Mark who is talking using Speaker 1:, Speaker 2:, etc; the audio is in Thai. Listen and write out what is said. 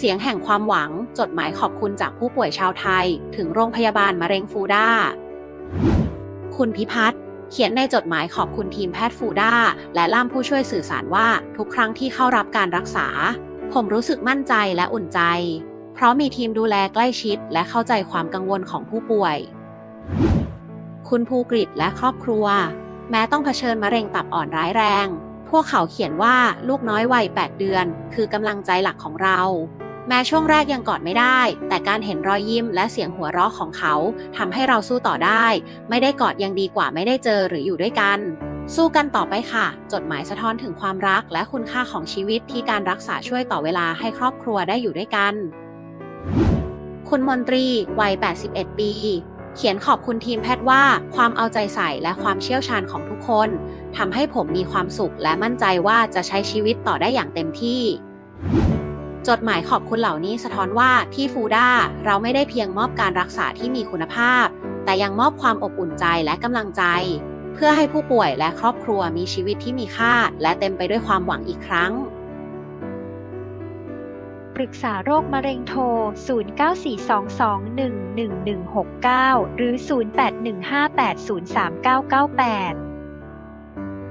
Speaker 1: เสียงแห่งความหวัง จดหมายขอบคุณจากผู้ป่วยชาวไทย ถึงโรงพยาบาลมะเร็งฟูด้า คุณพิพัฒน์เขียนในจดหมายขอบคุณทีมแพทย์ฟูด้า และล่ามผู้ช่วยสื่อสารว่าทุกครั้งที่เข้ารับการรักษา ผมรู้สึกมั่นใจและอุ่นใจ เพราะมีทีมดูแลใกล้ชิด และเข้าใจความกังวลของผู้ป่วย คุณภูกริตและครอบครัว แม้ต้องเผชิญมะเร็งตับอ่อนร้ายแรง พวกเขาเขียนว่าลูกน้อยวัย 8 เดือน คือกำลังใจหลักของเรา แม้ช่วงแรกยังกอดไม่ได้ แต่การเห็นรอยยิ้มและเสียงหัวเราะของเขาทำให้เราสู้ต่อได้ ไม่ได้กอดยังดีกว่าไม่ได้เจอหรืออยู่ด้วยกัน สู้กันต่อไปค่ะ จดหมายสะท้อนถึงความรักและคุณค่าของชีวิตที่การรักษาช่วยต่อเวลาให้ครอบครัวได้อยู่ด้วยกัน คุณมนตรี วัย 81 ปี เขียนขอบคุณทีมแพทย์ว่า ความเอาใจใส่และความเชี่ยวชาญของทุกคนทำให้ผมมีความสุขและมั่นใจว่าจะใช้ชีวิตต่อได้อย่างเต็มที่ จดหมายขอบคุณเหล่านี้สะท้อนว่าที่ฟูด้าเราไม่ได้เพียงมอบการรักษาที่มีคุณภาพ แต่ยังมอบความอบอุ่นใจและกำลังใจ เพื่อให้ผู้ป่วยและครอบครัวมีชีวิตที่มีค่า และเต็มไปด้วยความหวังอีกครั้ง
Speaker 2: ปรึกษาโรคมะเร็งโทร 0942211169 หรือ 0815803998